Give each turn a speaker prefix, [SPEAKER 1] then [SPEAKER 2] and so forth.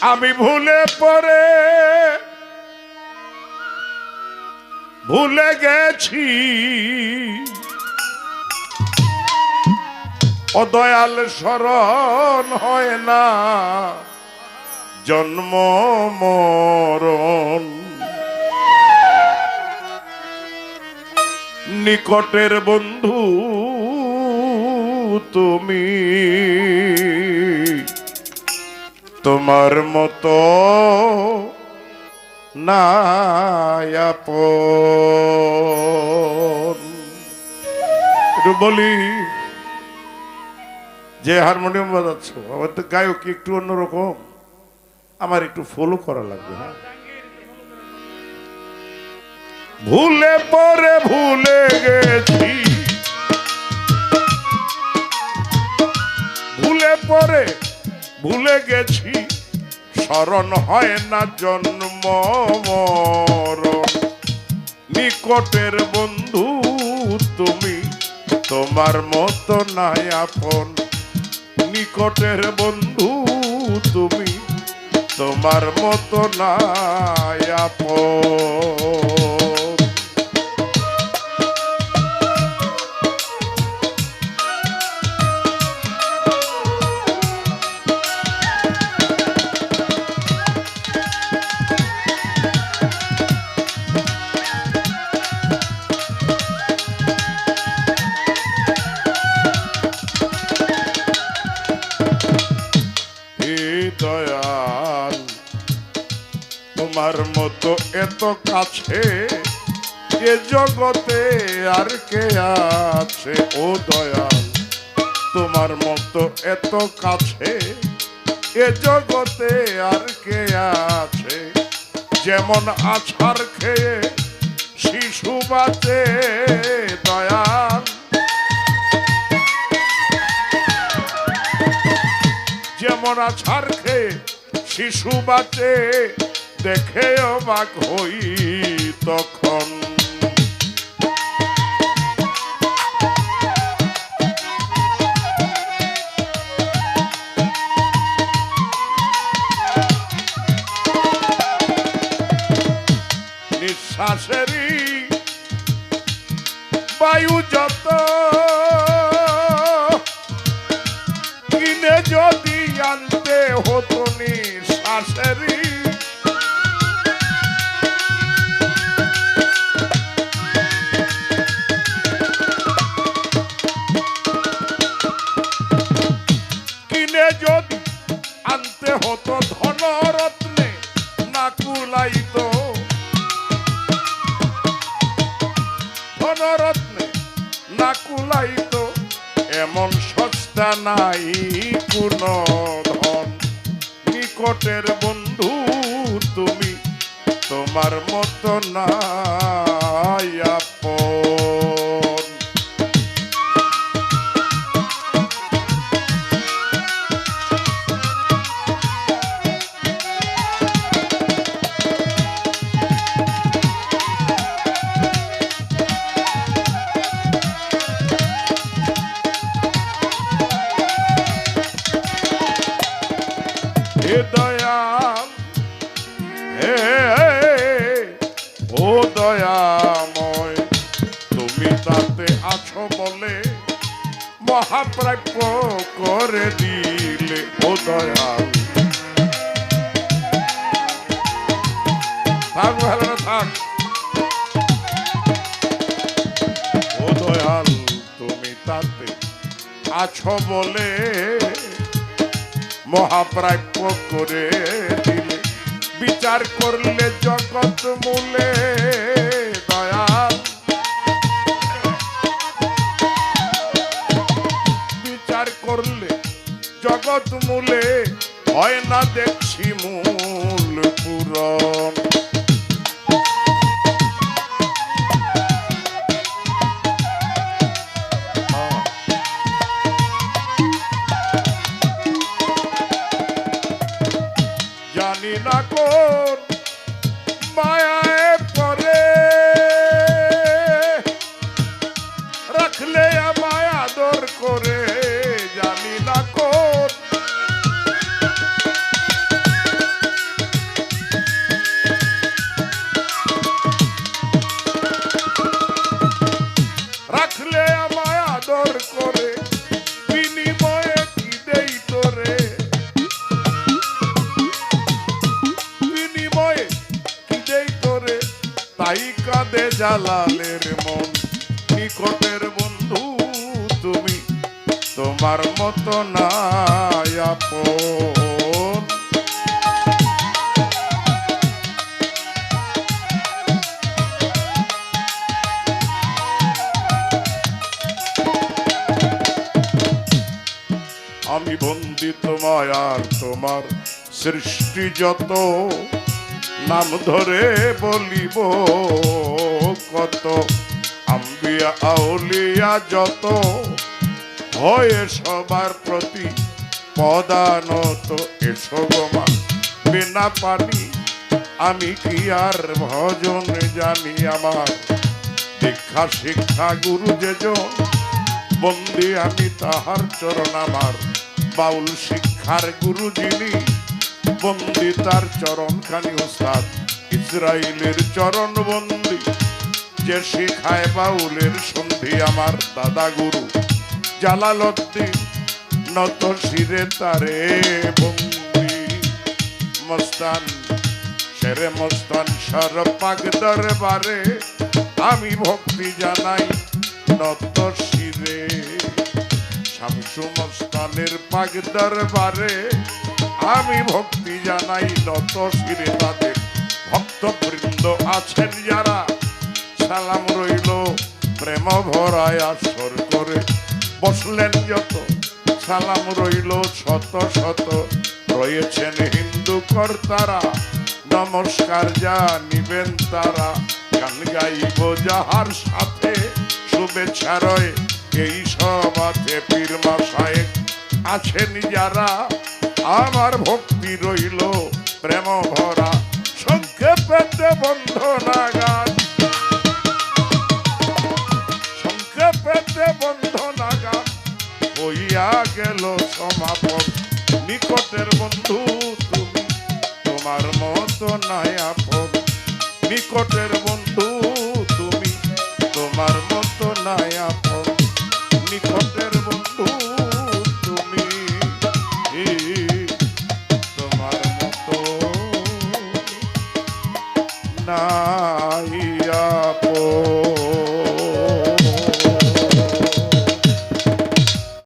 [SPEAKER 1] আমি ভুলে পরে ভুলে গেছি। অদয়াল স্মরণ হয় না জন্ম মরণ। নিকটের বন্ধু তুমি। তোমার মতো একটু বলি, যে হারমোনিয়াম বাজাচ্ছ, আমার তো গায়ক একটু অন্যরকম। আমার একটু ফলো করা লাগবে হ্যাঁ? ভুলে পরে ভুলে গেছি। ভুলে পরে ভুলে গেছি, স্মরণ হয় না জন্ম নিকটের বন্ধু তুমি, তোমার মতো নাই আপন। নিকটের বন্ধু তুমি, তোমার মতো নাই আপন। দয়াল, তোমার মতো এত কাছে এ জগতে আর কে আছে? ও দয়াল, তোমার মতো এত কাছে এ জগতে আর কে আছে? যেমন আছার খেয়ে শিশু বাঁচে দয়াল যেমন আছার খেয়ে শিশু বাঁচে দেখে অবাক হই তখন। নিঃশ্বাসেরই হতো কিনে যদি আনতে হতো নিকটের বন্ধু তুমি তোমার মতো নাই। দয়াল তুমি তাতে বলে মহাপ্রাপ্য করে দিলে। ও দয়াল থাক তুমি তাতে আছো বলে মহাপ্রাপ্য করে দিলে বিচার করলে জগৎ মূলে দয়াল বিচার করলে জগৎ মূলে, হয় না দেখছি মূল পুরন না জালালের মন। নিকটের বন্ধু তুমি, তোমার মতো আপন। আমি বন্দি তোমায় আর তোমার সৃষ্টি যত, নাম ধরে বলিব। কত? আম্বিয়া, আউলিয়া যত হয়ে সবার প্রতি পদানত, এসো গোমা বিনা পানি আমি কি আর ভজন জানি আমার? দীক্ষা, শিক্ষা, গুরু যেজন বন্দি আমি তাহার চরণ আমার। বাউল শিক্ষার গুরু যিনি, বন্দি তার চরণ খানি ওস্তাদ ইসরায়েলের চরণ বন্দি যে শিখায় বাউলের সন্ধি আমার দাদা গুরু। জালালউদ্দিন নত শিরে তারে বন্দি। মস্তান শেরে মস্তান সর পাক দরবারে আমি ভক্তি জানাই নত শিরে। শামসু মস্তানের পাক দরবারে আমি ভক্তি জানাই নত শিরে। তাদের ভক্তবৃন্দ আছেন যারা সালাম রইল, প্রেম ভরায় আসর করে। বসলেন যত, সালাম রইল শত শত। রয়েছেন হিন্দু কর্তারা, নমস্কার যা নিবেন তারা। গান গাইব যাহার সাথে, শুভেচ্ছা রয়। এই সব আছে পীর মাসায়েক আছেন যারা, আমার ভক্তি রইল, প্রেম ভরা। সংক্ষেপে বন্ধনা গান হইয়া গেল সমাপন। নিকটের বন্ধু তুমি, তোমার মতো নাই আপন। নিকটের বন্ধু তুমি, তোমার মতো নাই আপন। নিকটের